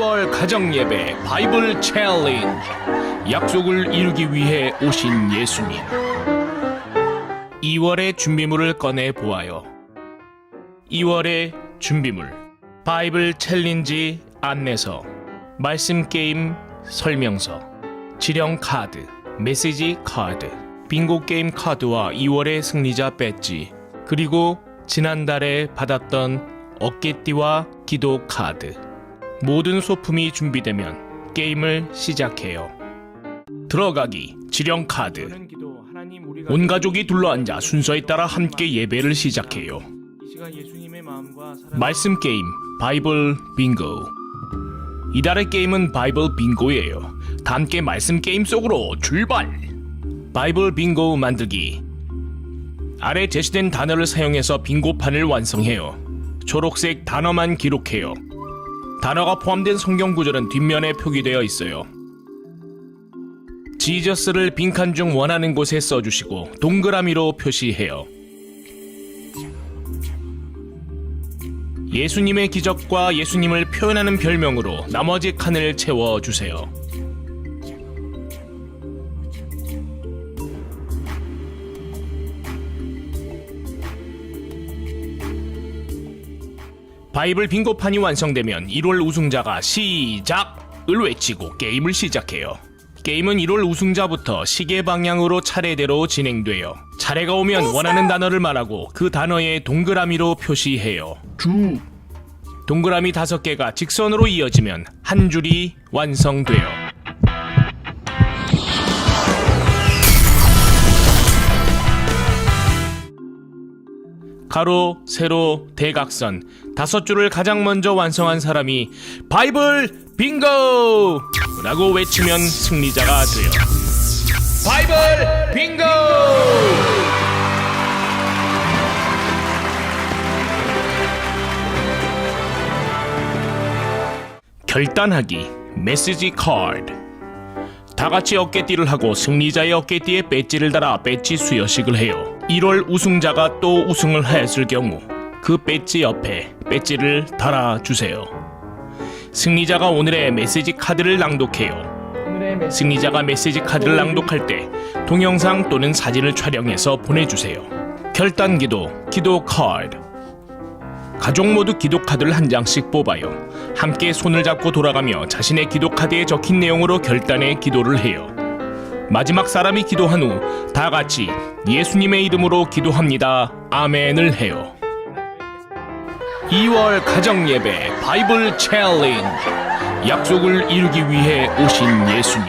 2월 가정 예배 바이블 챌린지. 약속을 이루기 위해 오신 예수님. 2월의 준비물을 꺼내 보아요. 2월의 준비물. 바이블 챌린지 안내서 말씀 게임 설명서 지령 카드 메시지 카드 빙고 게임 카드와 2월의 승리자 배지 그리고 지난달에 받았던 어깨띠와 기도 카드 모든 소품이 준비되면 게임을 시작해요. 들어가기 지령 카드 온 가족이 둘러앉아 순서에 따라 함께 예배를 시작해요. 말씀 게임 바이블 빙고 이달의 게임은 바이블 빙고예요. 다 함께 말씀 게임 속으로 출발! 바이블 빙고 만들기 아래 제시된 단어를 사용해서 빙고판을 완성해요. 초록색 단어만 기록해요. 단어가 포함된 성경 구절은 뒷면에 표기되어 있어요. 지저스를 빈칸 중 원하는 곳에 써주시고 동그라미로 표시해요. 예수님의 기적과 예수님을 표현하는 별명으로 나머지 칸을 채워주세요. 바이블 빙고판이 완성되면 1월 우승자가 시작을 외치고 게임을 시작해요. 게임은 1월 우승자부터 시계 방향으로 차례대로 진행돼요. 차례가 오면 원하는 단어를 말하고 그 단어에 동그라미로 표시해요. 주, 동그라미 다섯 개가 직선으로 이어지면 한 줄이 완성돼요. 가로, 세로, 대각선 다섯 줄을 가장 먼저 완성한 사람이 바이블 빙고! 라고 외치면 승리자가 돼요. 바이블 빙고! 결단하기 메시지 카드 다 같이 어깨띠를 하고 승리자의 어깨띠에 배지를 달아 배지 수여식을 해요. 1월 우승자가 또 우승을 하였을 경우 그 배지 옆에 배지를 달아 주세요. 승리자가 오늘의 메시지 카드를 낭독해요. 승리자가 메시지 카드를 낭독할 때 동영상 또는 사진을 촬영해서 보내주세요. 결단 기도 기도 카드 가족 모두 기도 카드를 한 장씩 뽑아요. 함께 손을 잡고 돌아가며 자신의 기도 카드에 적힌 내용으로 결단의 기도를 해요. 마지막 사람이 기도한 후 다 같이 예수님의 이름으로 기도합니다. 아멘을 해요. 2월 가정 예배 바이블 챌린지 약속을 이루기 위해 오신 예수님.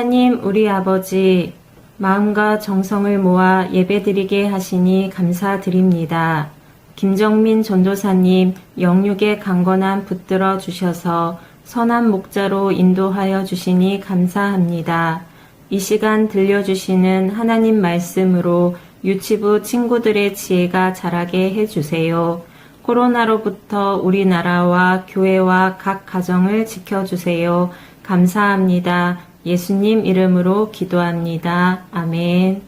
하나님 우리 아버지 마음과 정성을 모아 예배드리게 하시니 감사드립니다. 김정민 전도사님 영육에 강건함 붙들어 주셔서 선한 목자로 인도하여 주시니 감사합니다. 이 시간 들려주시는 하나님 말씀으로 유치부 친구들의 지혜가 자라게 해주세요. 코로나로부터 우리나라와 교회와 각 가정을 지켜주세요. 감사합니다. 예수님 이름으로 기도합니다. 아멘.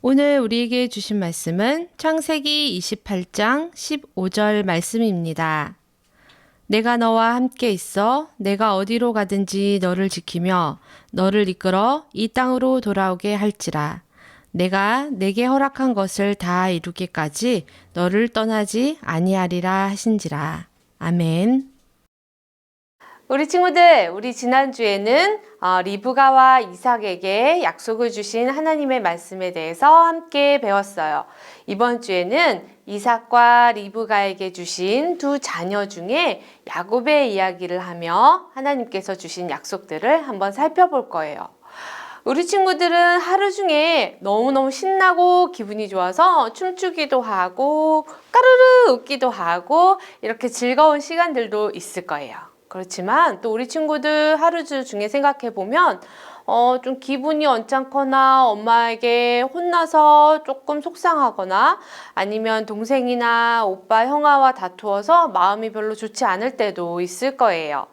오늘 우리에게 주신 말씀은 창세기 28장 15절 말씀입니다. 내가 너와 함께 있어 내가 어디로 가든지 너를 지키며 너를 이끌어 이 땅으로 돌아오게 할지라. 내가 내게 허락한 것을 다 이루기까지 너를 떠나지 아니하리라 하신지라. 아멘. 우리 친구들, 우리 지난주에는 어, 리브가와 이삭에게 약속을 주신 하나님의 말씀에 대해서 함께 배웠어요. 이번 주에는 이삭과 리브가에게 주신 두 자녀 중에 야곱의 이야기를 하며 하나님께서 주신 약속들을 한번 살펴볼 거예요. 우리 친구들은 하루 중에 너무너무 신나고 기분이 좋아서 춤추기도 하고 까르르 웃기도 하고 이렇게 즐거운 시간들도 있을 거예요. 그렇지만 또 우리 친구들 하루 중에 생각해 보면 어, 좀 기분이 언짢거나 엄마에게 혼나서 조금 속상하거나 아니면 동생이나 오빠, 형아와 다투어서 마음이 별로 좋지 않을 때도 있을 거예요.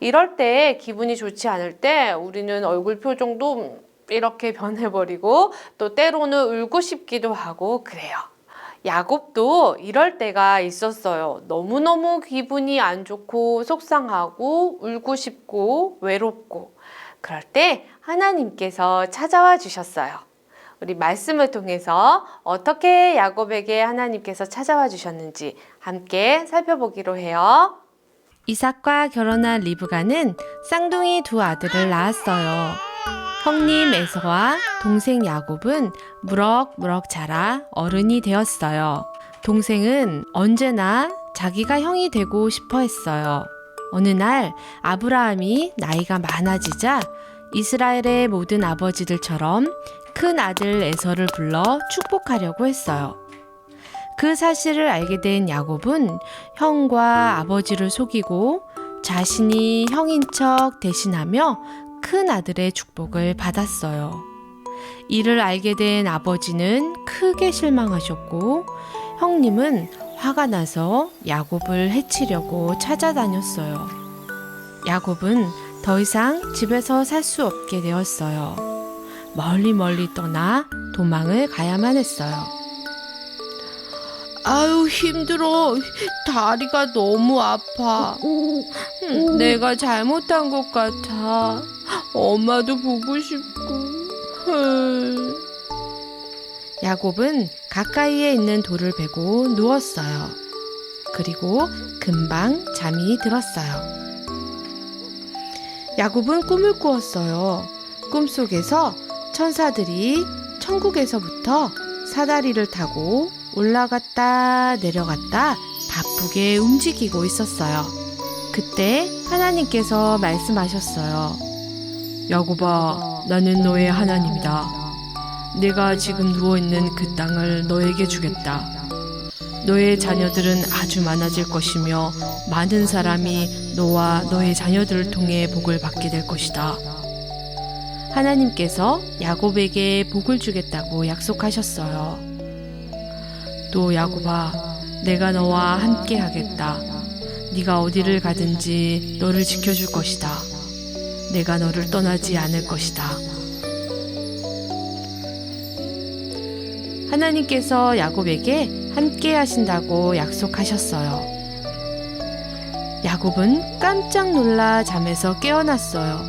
이럴 때 기분이 좋지 않을 때 우리는 얼굴 표정도 이렇게 변해버리고 또 때로는 울고 싶기도 하고 그래요. 야곱도 이럴 때가 있었어요. 너무너무 기분이 안 좋고 속상하고 울고 싶고 외롭고 그럴 때 하나님께서 찾아와 주셨어요. 우리 말씀을 통해서 어떻게 야곱에게 하나님께서 찾아와 주셨는지 함께 살펴보기로 해요. 이삭과 결혼한 리브가는 쌍둥이 두 아들을 낳았어요. 형님 에서와 동생 야곱은 무럭무럭 자라 어른이 되었어요. 동생은 언제나 자기가 형이 되고 싶어 했어요. 어느 날 아브라함이 나이가 많아지자 이스라엘의 모든 아버지들처럼 큰 아들 에서를 불러 축복하려고 했어요. 그 사실을 알게 된 야곱은 형과 아버지를 속이고 자신이 형인 척 대신하며 큰 아들의 축복을 받았어요. 이를 알게 된 아버지는 크게 실망하셨고 형님은 화가 나서 야곱을 해치려고 찾아다녔어요. 야곱은 더 이상 집에서 살 수 없게 되었어요. 멀리 멀리 떠나 도망을 가야만 했어요. 아유 힘들어. 다리가 너무 아파. 음, 내가 잘못한 것 같아. 엄마도 보고 싶고. 헐. 야곱은 가까이에 있는 돌을 베고 누웠어요. 그리고 금방 잠이 들었어요. 야곱은 꿈을 꾸었어요. 꿈속에서 천사들이 천국에서부터 사다리를 타고 올라갔다 내려갔다 바쁘게 움직이고 있었어요. 그때 하나님께서 말씀하셨어요. 야곱아, 나는 너의 하나님이다. 내가 지금 누워있는 그 땅을 너에게 주겠다. 너의 자녀들은 아주 많아질 것이며 많은 사람이 너와 너의 자녀들을 통해 복을 받게 될 것이다. 하나님께서 야곱에게 복을 주겠다고 약속하셨어요. 또 야곱아, 내가 너와 함께 하겠다. 네가 어디를 가든지 너를 지켜줄 것이다. 내가 너를 떠나지 않을 것이다. 하나님께서 야곱에게 함께 하신다고 약속하셨어요. 야곱은 깜짝 놀라 잠에서 깨어났어요.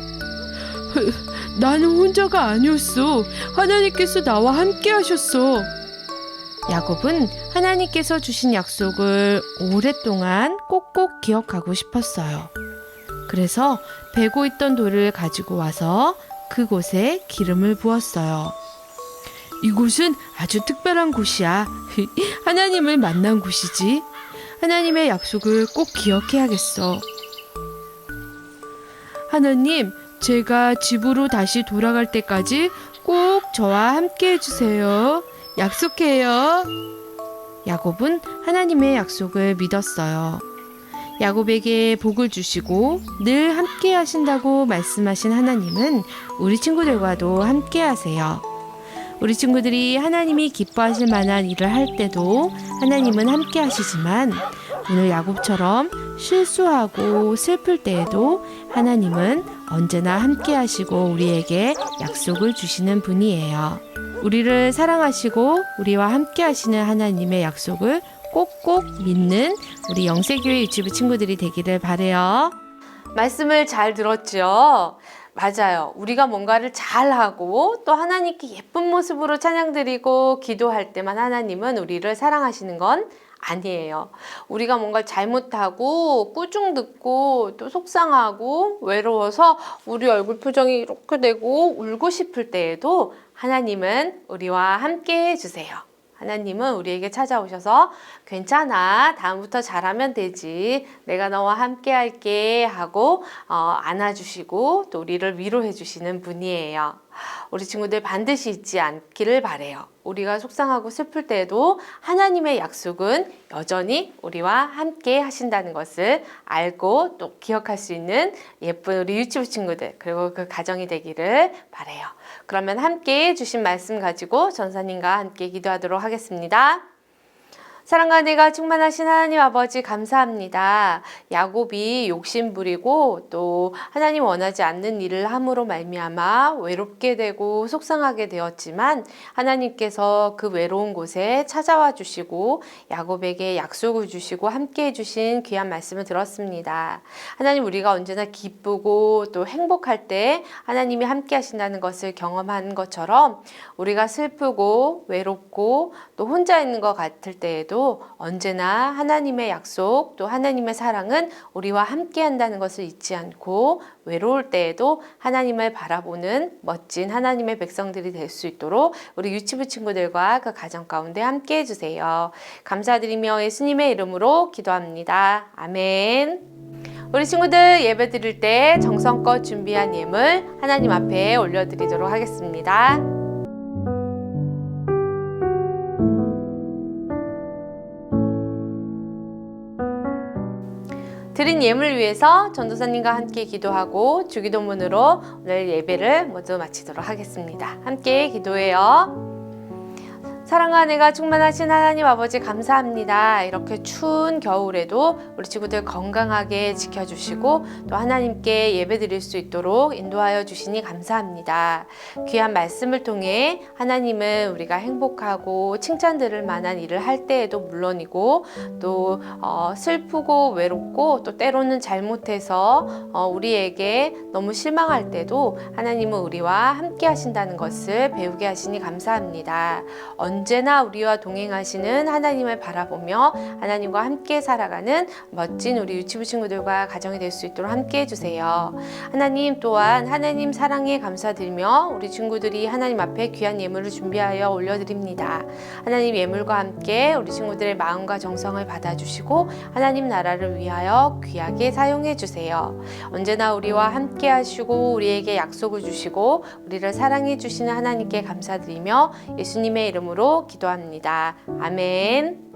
나는 혼자가 아니었어. 하나님께서 나와 함께 하셨어. 야곱은 하나님께서 주신 약속을 오랫동안 꼭꼭 기억하고 싶었어요. 그래서 베고 있던 돌을 가지고 와서 그곳에 기름을 부었어요. 이곳은 아주 특별한 곳이야. 하나님을 만난 곳이지. 하나님의 약속을 꼭 기억해야겠어. 하나님, 제가 집으로 다시 돌아갈 때까지 꼭 저와 함께 해주세요. 약속해요. 야곱은 하나님의 약속을 믿었어요. 야곱에게 복을 주시고 늘 함께 하신다고 말씀하신 하나님은 우리 친구들과도 함께 하세요. 우리 친구들이 하나님이 기뻐하실 만한 일을 할 때도 하나님은 함께 하시지만 오늘 야곱처럼 실수하고 슬플 때에도 하나님은 언제나 함께 하시고 우리에게 약속을 주시는 분이에요. 우리를 사랑하시고 우리와 함께 하시는 하나님의 약속을 꼭꼭 믿는 우리 영세교회 유치부 친구들이 되기를 바래요. 말씀을 잘 들었죠? 맞아요. 우리가 뭔가를 잘하고 또 하나님께 예쁜 모습으로 찬양드리고 기도할 때만 하나님은 우리를 사랑하시는 건 아니에요. 우리가 뭔가 잘못하고 꾸중 듣고 또 속상하고 외로워서 우리 얼굴 표정이 이렇게 되고 울고 싶을 때에도 하나님은 우리와 함께 해주세요. 하나님은 우리에게 찾아오셔서 괜찮아. 다음부터 잘하면 되지. 내가 너와 함께 할게. 하고, 어, 안아주시고 또 우리를 위로해 주시는 분이에요. 우리 친구들 반드시 잊지 않기를 바래요. 우리가 속상하고 슬플 때에도 하나님의 약속은 여전히 우리와 함께 하신다는 것을 알고 또 기억할 수 있는 예쁜 우리 유치부 친구들 그리고 그 가정이 되기를 바래요. 그러면 함께 주신 말씀 가지고 전사님과 함께 기도하도록 하겠습니다. 사랑과 내가 충만하신 하나님 아버지 감사합니다. 야곱이 욕심 부리고 또 하나님 원하지 않는 일을 함으로 말미암아 외롭게 되고 속상하게 되었지만 하나님께서 그 외로운 곳에 찾아와 주시고 야곱에게 약속을 주시고 함께 해 주신 귀한 말씀을 들었습니다. 하나님 우리가 언제나 기쁘고 또 행복할 때 하나님이 함께 하신다는 것을 경험한 것처럼 우리가 슬프고 외롭고 또 혼자 있는 것 같을 때에도 언제나 하나님의 약속 또 하나님의 사랑은 우리와 함께 한다는 것을 잊지 않고 외로울 때에도 하나님을 바라보는 멋진 하나님의 백성들이 될 수 있도록 우리 유치부 친구들과 그 가정 가운데 함께 해주세요. 감사드리며 예수님의 이름으로 기도합니다. 아멘. 우리 친구들 예배 드릴 때 정성껏 준비한 예물 하나님 앞에 올려드리도록 하겠습니다. 드린 예물 위해서 전도사님과 함께 기도하고 주기도문으로 오늘 예배를 모두 마치도록 하겠습니다. 함께 기도해요. 사랑과 내가 충만하신 하나님 아버지 감사합니다. 이렇게 추운 겨울에도 우리 친구들 건강하게 지켜주시고 또 하나님께 예배 드릴 수 있도록 인도하여 주시니 감사합니다. 귀한 말씀을 통해 하나님은 우리가 행복하고 칭찬 들을 만한 일을 할 때에도 물론이고 또 어, 슬프고 외롭고 또 때로는 잘못해서 어, 우리에게 너무 실망할 때도 하나님은 우리와 함께 하신다는 것을 배우게 하시니 감사합니다. 언제나 우리와 동행하시는 하나님을 바라보며 하나님과 함께 살아가는 멋진 우리 유치부 친구들과 가정이 될 수 있도록 함께 해주세요. 하나님 또한 하나님 사랑에 감사드리며 우리 친구들이 하나님 앞에 귀한 예물을 준비하여 올려드립니다. 하나님 예물과 함께 우리 친구들의 마음과 정성을 받아주시고 하나님 나라를 위하여 귀하게 사용해 주세요. 언제나 우리와 함께 하시고 우리에게 약속을 주시고 우리를 사랑해 주시는 하나님께 감사드리며 예수님의 이름으 로 기도합니다. 아멘.